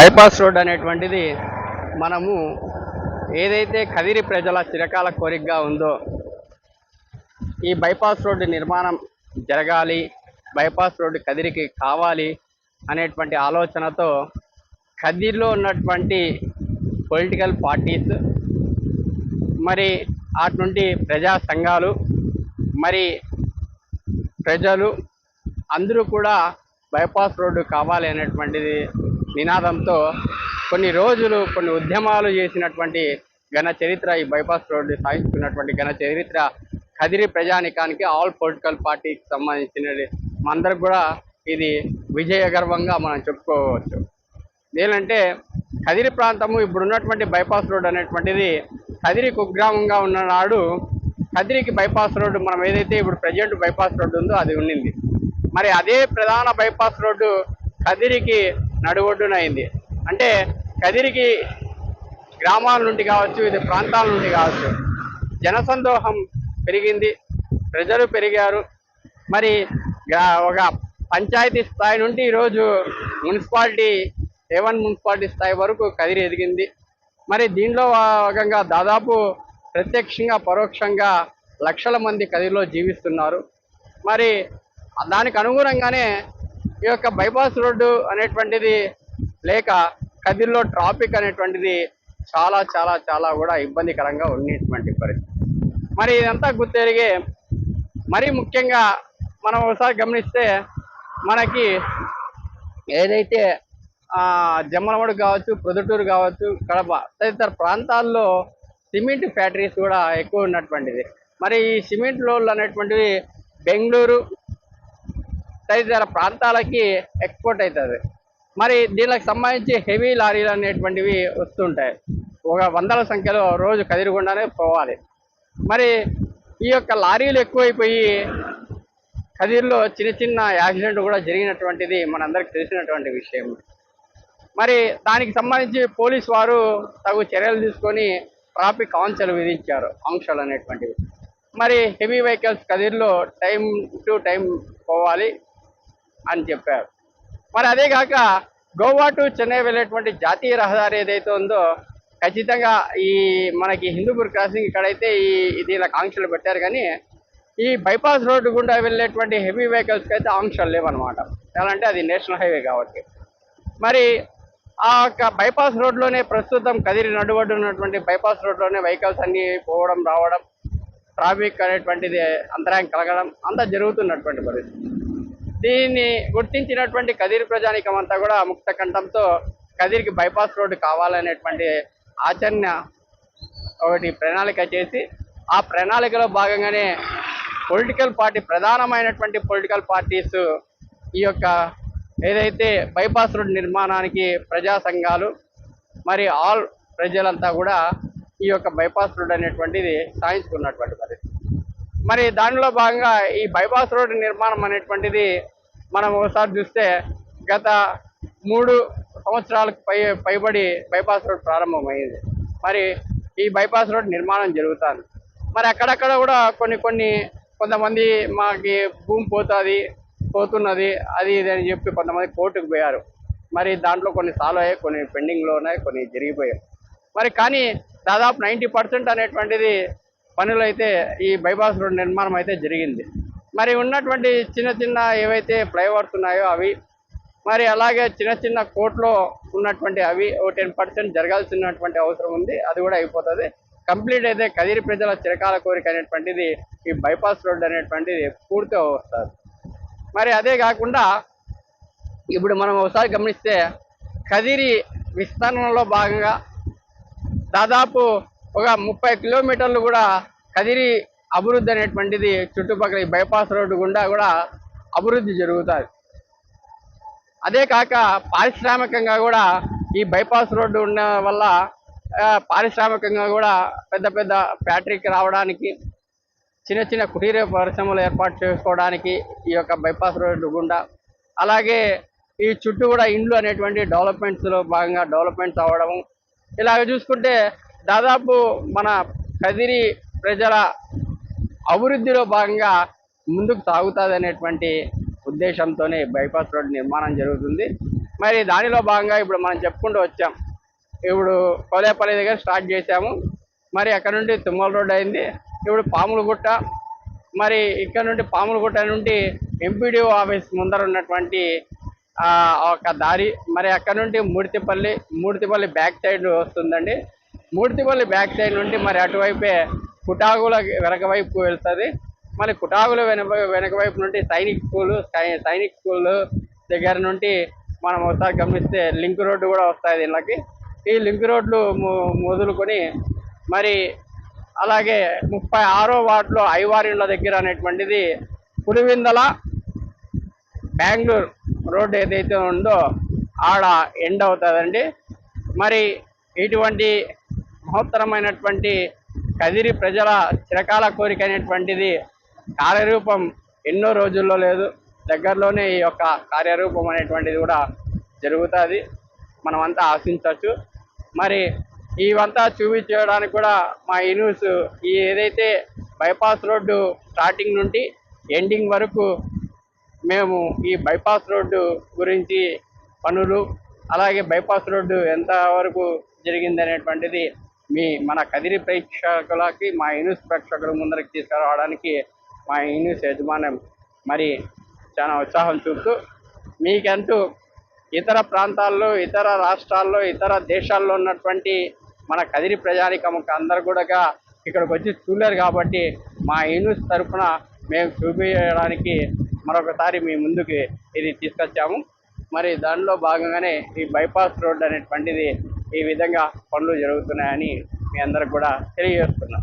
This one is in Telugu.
బైపాస్ రోడ్ అనేటువంటిది మనము ఏదైతే కదిరి ప్రజల చిరకాల కోరికగా ఉందో ఈ బైపాస్ రోడ్డు నిర్మాణం జరగాలి బైపాస్ రోడ్డు కదిరికి కావాలి అనేటువంటి ఆలోచనతో కదిరిలో ఉన్నటువంటి పొలిటికల్ పార్టీస్ మరి అటు నుండి ప్రజా సంఘాలు మరి ప్రజలు అందరూ కూడా బైపాస్ రోడ్డు కావాలి అనేటువంటిది నినాదంతో కొన్ని రోజులు కొన్ని ఉద్యమాలు చేసినటువంటి ఘన చరిత్ర ఈ బైపాస్ రోడ్డు సాధించుకున్నటువంటి ఘన చరిత్ర కదిరి ప్రజానికానికి ఆల్ పొలిటికల్ పార్టీకి సంబంధించినది. మనందరికి కూడా ఇది విజయ గర్వంగా మనం చెప్పుకోవచ్చు. ఏంటంటే కదిరి ప్రాంతము ఇప్పుడు ఉన్నటువంటి బైపాస్ రోడ్ అనేటువంటిది కదిరి కుగ్రామంగా ఉన్న నాడు కదిరికి బైపాస్ రోడ్డు మనం ఏదైతే ఇప్పుడు ప్రజెంట్ బైపాస్ రోడ్డు ఉందో అది ఉండింది మరి అదే ప్రధాన బైపాస్ రోడ్డు కదిరికి నడుగొడ్డునైంది అంటే కదిరికి గ్రామాల నుండి కావచ్చు ఇది ప్రాంతాల నుండి కావచ్చు జనసందోహం పెరిగింది ప్రజలు పెరిగారు. మరి ఒక పంచాయతీ స్థాయి నుండి ఈరోజు మున్సిపాలిటీ ఏవన్ మున్సిపాలిటీ స్థాయి వరకు కదిరి ఎదిగింది. మరి దీనిలో భాగంగా దాదాపు ప్రత్యక్షంగా పరోక్షంగా లక్షల మంది కదిరిలో జీవిస్తున్నారు. మరి దానికి అనుగుణంగానే ఈ యొక్క బైపాస్ రోడ్డు అనేటువంటిది లేక కదిల్లో ట్రాఫిక్ అనేటువంటిది చాలా చాలా చాలా కూడా ఇబ్బందికరంగా ఉన్నటువంటి పరిస్థితి. మరి ఇదంతా గుర్తెరిగి మరీ ముఖ్యంగా మనం ఒకసారి గమనిస్తే మనకి ఏదైతే జమ్మలమడు కావచ్చు ప్రొద్దుటూరు కావచ్చు కడప తదితర ప్రాంతాల్లో సిమెంట్ ఫ్యాక్టరీస్ కూడా ఎక్కువ ఉన్నటువంటిది. మరి ఈ సిమెంట్ లోన్లు అనేటువంటివి బెంగళూరు తదితర ప్రాంతాలకి ఎక్స్పోర్ట్ అవుతుంది. మరి దీనికి సంబంధించి హెవీ లారీలు అనేటువంటివి వస్తుంటాయి. ఒక వందల సంఖ్యలో రోజు కదిరిగుండానే పోవాలి. మరి ఈ యొక్క లారీలు ఎక్కువైపోయి కదిరిలో చిన్న చిన్న యాక్సిడెంట్ కూడా జరిగినటువంటిది మనందరికి తెలిసినటువంటి విషయం. మరి దానికి సంబంధించి పోలీస్ వారు తగు చర్యలు తీసుకొని ట్రాఫిక్ ఆంక్షలు విధించారు. ఆంక్షలు అనేటువంటివి మరి హెవీ వెహికల్స్ కదిరిలో టైం టు టైం పోవాలి. అని చెప్పారు. మరి అదే కాక గోవా టు చెన్నై వెళ్ళేటువంటి జాతీయ రహదారి ఏదైతే ఉందో ఖచ్చితంగా ఈ మనకి హిందూపూర్ క్రాసింగ్ ఇక్కడైతే ఈ ఇది ఇలా ఆంక్షలు పెట్టారు కానీ ఈ బైపాస్ రోడ్డు గుండా వెళ్ళేటువంటి హెవీ వెహికల్స్కి అయితే ఆంక్షలు లేవన్నమాట. ఎలా అంటే అది నేషనల్ హైవే కాబట్టి. మరి ఆ యొక్క బైపాస్ రోడ్లోనే ప్రస్తుతం కదిరి నడుబడి ఉన్నటువంటి బైపాస్ రోడ్లోనే వెహికల్స్ అన్నీ పోవడం రావడం ట్రాఫిక్ అనేటువంటిది అంతరాయం కలగడం అంతా జరుగుతున్నటువంటి పరిస్థితి. దీన్ని గుర్తించినటువంటి కదిరి ప్రజానికం అంతా కూడా ముక్త కంఠంతో కదిరికి బైపాస్ రోడ్డు కావాలనేటువంటి ఆచరణ ఒకటి ప్రణాళిక చేసి ఆ ప్రణాళికలో భాగంగానే పొలిటికల్ పార్టీ ప్రధానమైనటువంటి పొలిటికల్ పార్టీస్ ఈ యొక్క ఏదైతే బైపాస్ రోడ్ నిర్మాణానికి ప్రజా సంఘాలు మరి ఆల్ ప్రజలంతా కూడా ఈ యొక్క బైపాస్ రోడ్ అనేటువంటిది సాధించుకున్నటువంటి పరిస్థితి. మరి దానిలో భాగంగా ఈ బైపాస్ రోడ్డు నిర్మాణం అనేటువంటిది మనం ఒకసారి చూస్తే గత మూడు సంవత్సరాలకు పై పైబడి బైపాస్ రోడ్ ప్రారంభమైంది. మరి ఈ బైపాస్ రోడ్ నిర్మాణం జరుగుతుంది. మరి అక్కడక్కడ కూడా కొన్ని కొన్ని కొంతమంది మాకి భూమి పోతుంది పోతున్నది అది ఇది అని చెప్పి కొంతమంది కోర్టుకు పోయారు. మరి దాంట్లో కొన్ని సాల్వ్ అయ్యాయి కొన్ని పెండింగ్లో ఉన్నాయి కొన్ని జరిగిపోయాయి. మరి కానీ దాదాపు నైంటీ పర్సెంట్ అనేటువంటిది పనులు అయితే ఈ బైపాస్ రోడ్ నిర్మాణం అయితే జరిగింది. మరి ఉన్నటువంటి చిన్న చిన్న ఏవైతే ఫ్లైఓవర్స్ ఉన్నాయో అవి మరి అలాగే చిన్న చిన్న కోర్టులో ఉన్నటువంటి అవి ఓ టెన్ పర్సెంట్ జరగాల్సినటువంటి అవసరం ఉంది అది కూడా అయిపోతుంది. కంప్లీట్ అయితే కదిరి ప్రజల చిరకాల కోరిక అనేటువంటిది ఈ బైపాస్ రోడ్ అనేటువంటిది పూర్తిగా వస్తుంది మరి అదే కాకుండా ఇప్పుడు మనం ఒకసారి గమనిస్తే కదిరి విస్తరణలో భాగంగా దాదాపు ఒక ముప్పై కిలోమీటర్లు కూడా కదిరి అభివృద్ధి అనేటువంటిది చుట్టుపక్కల ఈ బైపాస్ రోడ్డు గుండా కూడా అభివృద్ధి జరుగుతుంది. అదే కాక పారిశ్రామికంగా కూడా ఈ బైపాస్ రోడ్డు ఉన్న వల్ల పారిశ్రామికంగా కూడా పెద్ద పెద్ద ఫ్యాక్టరీకి రావడానికి చిన్న చిన్న కుటీర పరిశ్రమలు ఏర్పాటు చేసుకోవడానికి ఈ యొక్క బైపాస్ రోడ్డు గుండా అలాగే ఈ చుట్టూ కూడా ఇండ్లు అనేటువంటి డెవలప్మెంట్స్లో భాగంగా డెవలప్మెంట్స్ అవ్వడము ఇలాగ చూసుకుంటే దాదాపు మన కదిరి ప్రజల అభివృద్ధిలో భాగంగా ముందుకు సాగుతుంది అనేటువంటి ఉద్దేశంతోనే బైపాస్ రోడ్ నిర్మాణం జరుగుతుంది. మరి దానిలో భాగంగా ఇప్పుడు మనం చెప్పుకుంటూ వచ్చాం. ఇప్పుడు కోలేపల్లి దగ్గర స్టార్ట్ చేశాము. మరి అక్కడ నుండి తుమ్మల రోడ్ అయింది. ఇప్పుడు పాములగుట్ట మరి ఇక్కడ నుండి పాములగుట్ట నుండి ఎంపీడీఓ ఆఫీస్ ముందర ఉన్నటువంటి ఒక దారి మరి అక్కడ నుండి మూర్తిపల్లి మూర్తిపల్లి బ్యాక్ సైడ్ వస్తుందండి. మూర్తిపల్లి బ్యాక్ సైడ్ నుండి మరి అటువైపే కుటాగుల వెనక వైపు వెళ్తుంది. మరి కుటాగుల వెనక వెనక వైపు నుండి సైనిక్ స్కూల్ సై- సైనిక్ స్కూల్ దగ్గర నుండి మనం ఒకసారి గమనిస్తే లింక్ రోడ్డు కూడా వస్తాయి దీనికి ఈ లింక్ రోడ్లు మొదలుకొని మరి అలాగే ముప్పై ఆరో వార్డులో ఐవారిళ్ళ దగ్గర అనేటువంటిది పులివిందల బెంగళూరు రోడ్డు ఏదైతే ఉందో ఆడ ఎండ్ అవుతుందండి. మరి ఇటువంటి మహోత్తరమైనటువంటి కదిరి ప్రజల చిరకాల కోరిక అనేటువంటిది కార్యరూపం ఎన్నో రోజుల్లో లేదు. దగ్గరలోనే ఈ యొక్క కార్యరూపం అనేటువంటిది కూడా జరుగుతుంది. మనమంతా ఆశించవచ్చు. మరి ఇవంతా చూపించడానికి కూడా మా ఈ న్యూస్ ఈ ఏదైతే బైపాస్ రోడ్డు స్టార్టింగ్ నుండి ఎండింగ్ వరకు మేము ఈ బైపాస్ రోడ్డు గురించి పనులు అలాగే బైపాస్ రోడ్డు ఎంత వరకు జరిగింది అనేటువంటిది మీ మన కదిరి ప్రేక్షకులకి మా న్యూస్ ప్రేక్షకుల ముందరికి తీసుకురావడానికి మా న్యూస్ యజమానం మరి చాలా ఉత్సాహం చూపుతూ మీకంటూ ఇతర ప్రాంతాల్లో ఇతర రాష్ట్రాల్లో ఇతర దేశాల్లో ఉన్నటువంటి మన కదిరి ప్రజానికం అందరు కూడా ఇక్కడికి వచ్చి చూడలేరు కాబట్టి మా న్యూస్ తరఫున మేము చూపించడానికి మరొకసారి మీ ముందుకి ఇది తీసుకొచ్చాము. మరి దానిలో భాగంగానే ఈ బైపాస్ రోడ్ అనేటువంటిది ఈ విధంగా పనులు జరుగుతున్నాయని మీ అందరికి కూడా తెలియజేస్తున్నాం.